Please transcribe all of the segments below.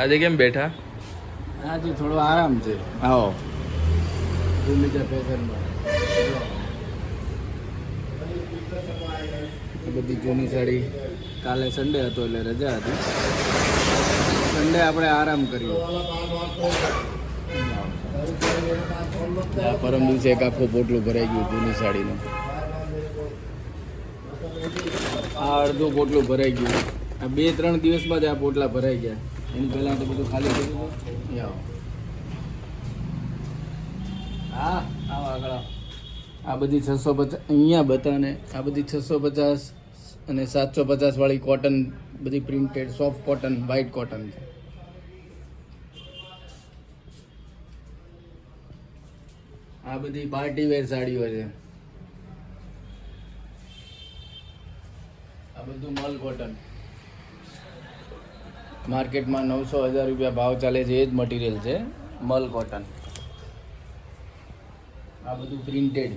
આજે કેમ બેઠા? આજે થોડો આરામ છે. આવો. ભૂમિકા ફેશનમાં બધી જૂની સાડી કાલે સન્ડે હતો એટલે રજા હતી. સન્ડે આપણે આરામ કર્યો પરમ દિવસે એક આખો પોટલું ભરાઈ ગયું જૂની સાડીનું. આ અડધું પોટલું ભરાઈ ગયું. આ બે ત્રણ દિવસમાં જ આ પોટલા ભરાઈ ગયા. એની પહેલાં તો બધું ખાલી થઈ ગયું આવો. હા આવો આગળ આ બધી છસો પચાસ અહીંયા બતાને આ બધી છસો પચાસ અને સાતસો પચાસ વાળી કોટન બધી printed soft cotton white cotton છે. આ બધી પાર્ટી વેર સાડીઓ છે. આ બધું મલ કોટન માર્કેટમાં નવસો હજાર રૂપિયા ભાવ ચાલે છે એ જ મટીરિયલ છે. મલ કોટન આ બધું પ્રિન્ટેડ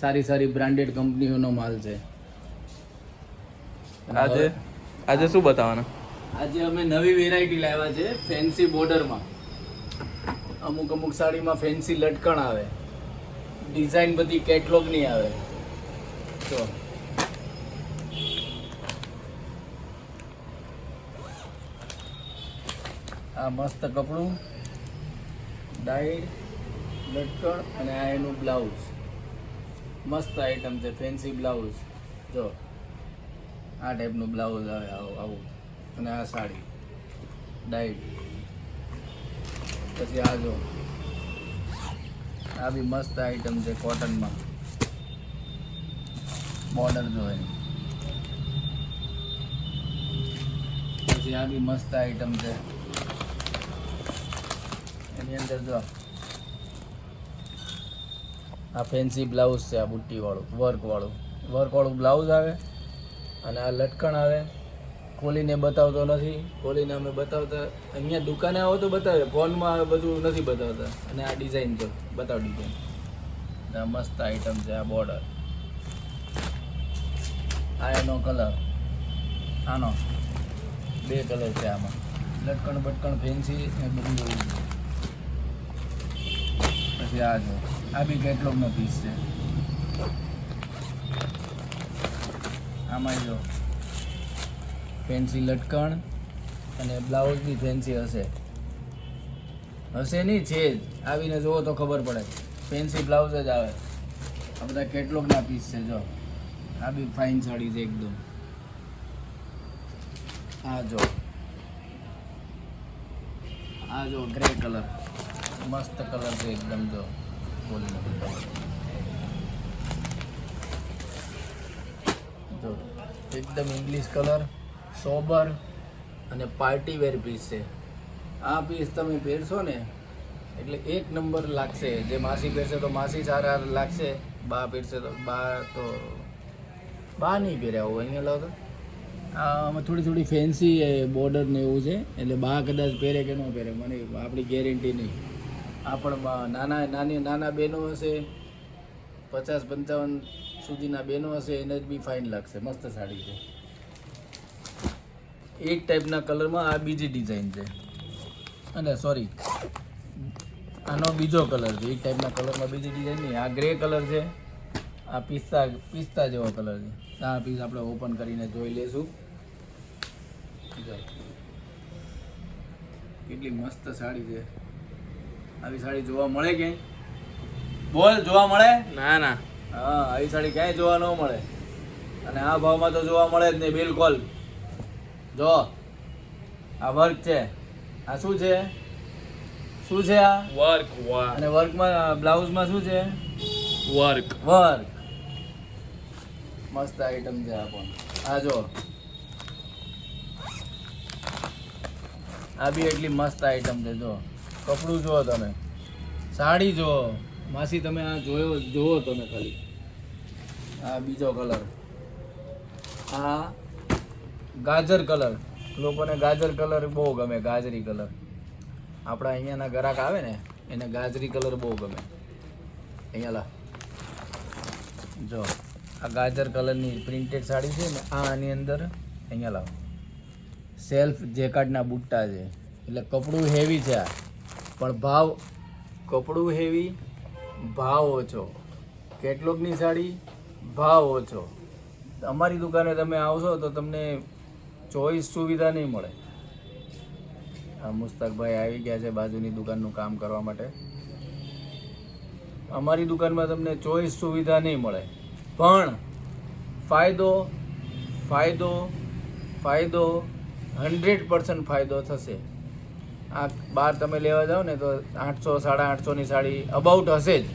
સારી સારી બ્રાન્ડેડ કંપનીઓનો માલ છે. આજે આજે શું બતાવવાના? આજે અમે નવી વેરાયટી લાવ્યા છે ફેન્સી બોર્ડરમાં અમુક અમુક સાડીમાં ફેન્સી લટકણ આવે. ડિઝાઇન બધી કેટલોગની આવે. તો આ મસ્ત કપડું ડાઈડ લટકણ અને આ એનું બ્લાઉઝ. મસ્ત આઈટમ છે ફેન્સી બ્લાઉઝ. જો, આ ટાઈપનું બ્લાઉઝ આવે આવું આવું. અને આ સાડી ડાઈટ પછી આ જો, આ બી મસ્ત આઈટમ છે કોટનમાં બોર્ડર જો એની. પછી આ બી મસ્ત આઈટમ છે. એની અંદર જો આ ફેન્સી બ્લાઉઝ છે, આ બુટ્ટીવાળું વર્કવાળું વર્ક વાળું વર્ક વાળું બ્લાઉઝ આવે અને આ લટકણ આવે. ખોલીને બતાવતો નથી. ખોલીને અમે બતાવતા, અહીંયા દુકાને આવો તો બતાવે. ફોનમાં આવે બધું નથી બતાવતા. અને આ ડિઝાઇન જો, બતાવ ડિઝાઇન આ મસ્ત આઈટમ છે, આ બોર્ડર આ એનો કલર આનો. બે કલર છે આમાં. લટકણ બટકણ ફેન્સી એ બધું પછી આ જો આ બી કેટલોગનો પીસ છે. આમાં જો ફેન્સી લટકણ અને બ્લાઉઝ બી ફેન્સી હશે. હશે નહીં, છે જ. આવીને જુઓ તો ખબર પડે. ફેન્સી બ્લાઉઝ જ આવે. આ બધા કેટલોગના પીસ છે જો આ બી ફાઇન સાડી છે એકદમ. આ જો આ જો ગ્રે કલર મસ્ત કલર છે એકદમ જો જો, એકદમ ઇંગ્લિશ કલર સોબર અને પાર્ટી વેર પીસ છે. આ પીસ તમે પહેરશો ને, એટલે એક નંબર લાગશે. જે માસી પહેરશે તો માસી સારા લાગશે, બા પહેરશે તો બા તો બા નહીં પહેર્યા હોય, અહીંયા લાવો તો. આમાં થોડી થોડી ફેન્સી બોર્ડર ને એવું છે, એટલે બા કદાચ પહેરે કે ન પહેરે, મને આપણી ગેરંટી નહીં. આ પણ બા- નાના, નાની, નાના બહેનો હશે. પચાસ, પંચાવન સુધીના બહેનો હશે, એને જ બી ફાઇન લાગશે. મસ્ત સાડી છે. એક ટાઈપના કલરમાં આ બીજી ડિઝાઇન છે. અને સોરી આનો બીજો કલર છે. એક ટાઈપના કલરમાં બીજી ડિઝાઇન નહીં. આ ગ્રે કલર છે. આ પિસ્તા પિસ્તા જેવો કલર છે. આ પીસ આપણે ઓપન કરીને જોઈ જો. કેટલી મસ્ત સાડી છે. આવી સાડી જોવા મળે કે? બોલ જોવા મળે? ના ના. હા આવી સાડી ક્યાંય જોવા ન મળે. અને આ ભાવમાં તો જોવા મળે જ નહીં બિલકુલ. જો આ વર્ક છે. આ શું છે? શું છે આ? Work work. અને વર્કમાં બ્લાઉઝમાં શું છે? વર્ક. વર્ક. મસ્ત આઈટમ છે આ પણ. આ જો. આ બી એટલી મસ્ત આઈટમ છે જો. કપડું જુઓ તમે. સાડી જુઓ. માસી તમે આ જોયો જુઓ તમે ખાલી. આ બીજો કલર. આ ગાજર કલર. લોકોને ગાજર કલર બહુ ગમે ગાજરી કલર. આપણા અહીંયાના ગ્રાહક આવે ને એને ગાજરી કલર બહુ ગમે. અહીંયા લા. જો આ ગાજર કલરની પ્રિન્ટેડ સાડી છે ને આ આની અંદર અહીંયા લાવો. સેલ્ફ જેકાર્ડના બુટ્ટા છે. એટલે કપડું હેવી છે આ. પણ ભાવ કપડું હેવી, ભાવ ઓછો. કેટલોગની સાડી ભાવ ઓછો. અમારી દુકાને તમે આવશો તો તમને ચોઈસ સુવિધા નહીં મળે. આ મુસ્તકભાઈ આવી ગયા છે બાજુની દુકાનનું કામ કરવા માટે. અમારી દુકાનમાં તમને ચોઈસ સુવિધા નહીં મળે. પણ ફાયદો ફાયદો ફાયદો, હંડ્રેડ પર્સન્ટ ફાયદો થશે. આ બાર તમે લેવા જાઓ ને તો આઠસો, સાડા આઠસોની સાડી અબાઉટ હશે જ.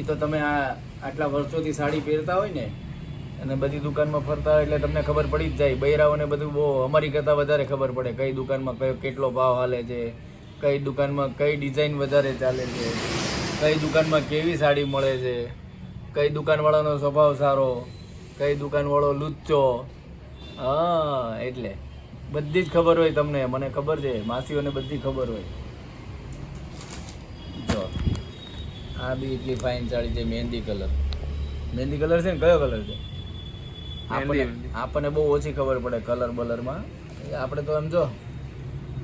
એ તો તમે આ આટલા વર્ષોથી સાડી પહેરતા હોય ને, અને બધી દુકાનમાં ફરતા એટલે તમને ખબર પડી જ જાય. બૈરાઓને બધું બહુ, અમારી કરતાં વધારે ખબર પડે કઈ દુકાનમાં કયો કેટલો ભાવ હાલે છે, કઈ દુકાનમાં કઈ ડિઝાઇન વધારે ચાલે છે, કઈ દુકાનમાં કેવી સાડી મળે છે, કઈ દુકાનવાળાનો સ્વભાવ સારો, કઈ દુકાનવાળો લુચ્ચો. હા, એટલે. બધી જ ખબર હોય તમને. મને ખબર છે. માસીઓને બધી ખબર હોય. જો. આ બી એટલી ફાઇન સાડી છે. મહેંદી કલર મહેંદી કલર છે ને? કયો કલર છે? આપણને આપણને બહુ ઓછી ખબર પડે કલર બલરમાં આપણે તો એમ જો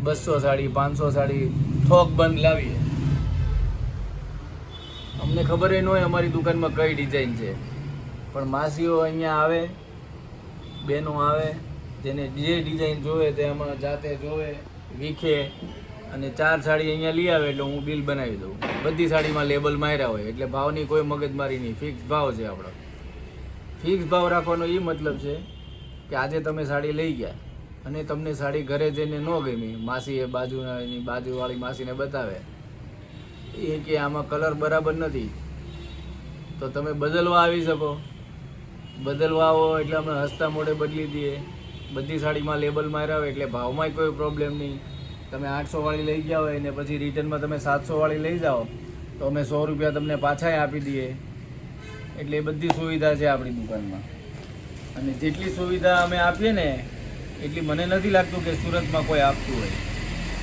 બસો સાડી પાંચસો સાડી થોક બંધ લાવીએ. અમને ખબર ન હોય અમારી દુકાનમાં કઈ ડિઝાઇન છે. પણ માસીઓ અહીંયા આવે બહેનો આવે જેને જે ડિઝાઇન જોવે તે આમાં જાતે જોવે, વીખે અને ચાર સાડી અહીંયા લઈ આવે એટલે હું બિલ બનાવી દઉં. બધી સાડીમાં લેબલ માર્યા હોય, એટલે ભાવની કોઈ મગજમારી નહીં. ફિક્સ ભાવ છે આપણો. ફિક્સ ભાવ રાખવાનો એ મતલબ છે કે આજે તમે સાડી લઈ ગયા અને તમને સાડી ઘરે જઈને ન ગમી. માસી એ બાજુના એની બાજુવાળી માસીને બતાવે. એ કે આમાં કલર બરાબર નથી. તો તમે બદલવા આવી શકો. બદલવા આવો એટલે અમે હસતા મોઢે બદલી દઈએ. બધી સાડીમાં લેબલ માર્યા હોય એટલે ભાવમાંય કોઈ પ્રોબ્લેમ નહીં. તમે આઠસો વાળી લઈ ગયા હોય ને પછી રિટર્નમાં તમે સાતસો વાળી લઈ જાઓ, તો અમે સો રૂપિયા તમને પાછા આપી દઈએ. એટલે એ બધી સુવિધા છે આપણી દુકાનમાં. અને જેટલી સુવિધા અમે આપીએ ને, એટલી મને નથી લાગતું કે સુરતમાં કોઈ આપતું હોય.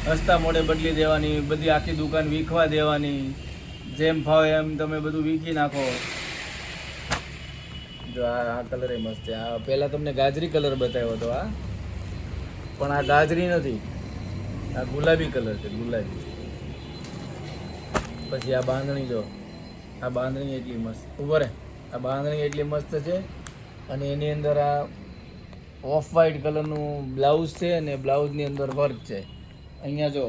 હસતા મોડે બદલી દેવાની, બધી આખી દુકાન વીખવા દેવાની, જેમ ફાવે એમ તમે બધું વીખી નાખો. જો આ આ કલર એ મસ્ત છે. આ પહેલાં તમને ગાજરી કલર બતાવ્યો હતો આ પણ આ ગાજરી નથી. આ ગુલાબી કલર છે, ગુલાબી. પછી આ બાંધણી જો. આ બાંધણી એટલી મસ્ત. ઉભર આ બાંધણી એટલી મસ્ત છે અને એની અંદર આ ઓફ વ્હાઈટ કલરનું બ્લાઉઝ છે અને બ્લાઉઝની અંદર વર્ક છે. અહીંયા જો.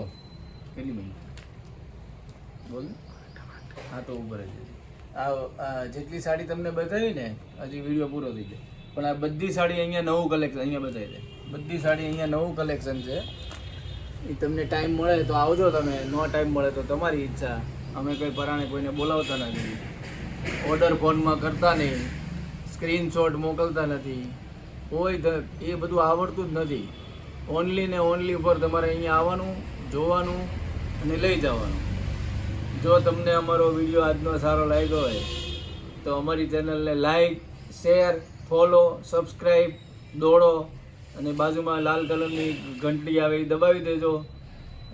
કેટલી બોલ હા, તો ઉભર રહેજો. આ જેટલી સાડી તમને બતાવી ને, હજી વીડિયો પૂરો થઈ જાય. પણ આ બધી સાડી અહીંયા નવું કલેક્શન અહીંયા બતાવી દે. બધી સાડી અહીંયા નવું કલેક્શન છે. એ તમને ટાઈમ મળે તો આવજો તમે. નો ટાઈમ મળે તો તમારી ઈચ્છા. અમે કોઈ પરાણે કોઈને બોલાવતા નથી. ઓર્ડર ફોનમાં કરતા નહીં. સ્ક્રીનશોટ મોકલતા નથી. કોઈ એ બધું આવડતું જ નથી. ઓનલી ને ઓનલી ઉપર તમારે અહીંયા આવવાનું, જોવાનું અને લઈ જવાનું. જો તમને અમારો વીડિયો આજનો સારો લાગ્યો હોય, તો અમારી ચેનલને લાઈક, શેર, ફોલો સબસ્ક્રાઈબ દોડો અને બાજુમાં લાલ કલરની ઘંટડી આવે એ દબાવી દેજો.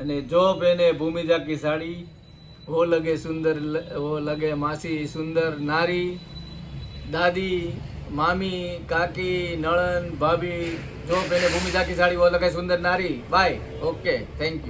અને જો બેને ભૂમિ જાકી સાડી, હો લગે સુંદર હો લગે માસી સુંદર નારી, દાદી, મામી, કાકી નળન ભાભી, જો બેને ભૂમિ જાકી સાડી, હો લગે સુંદર નારી, બાય, ઓકે થેન્ક યુ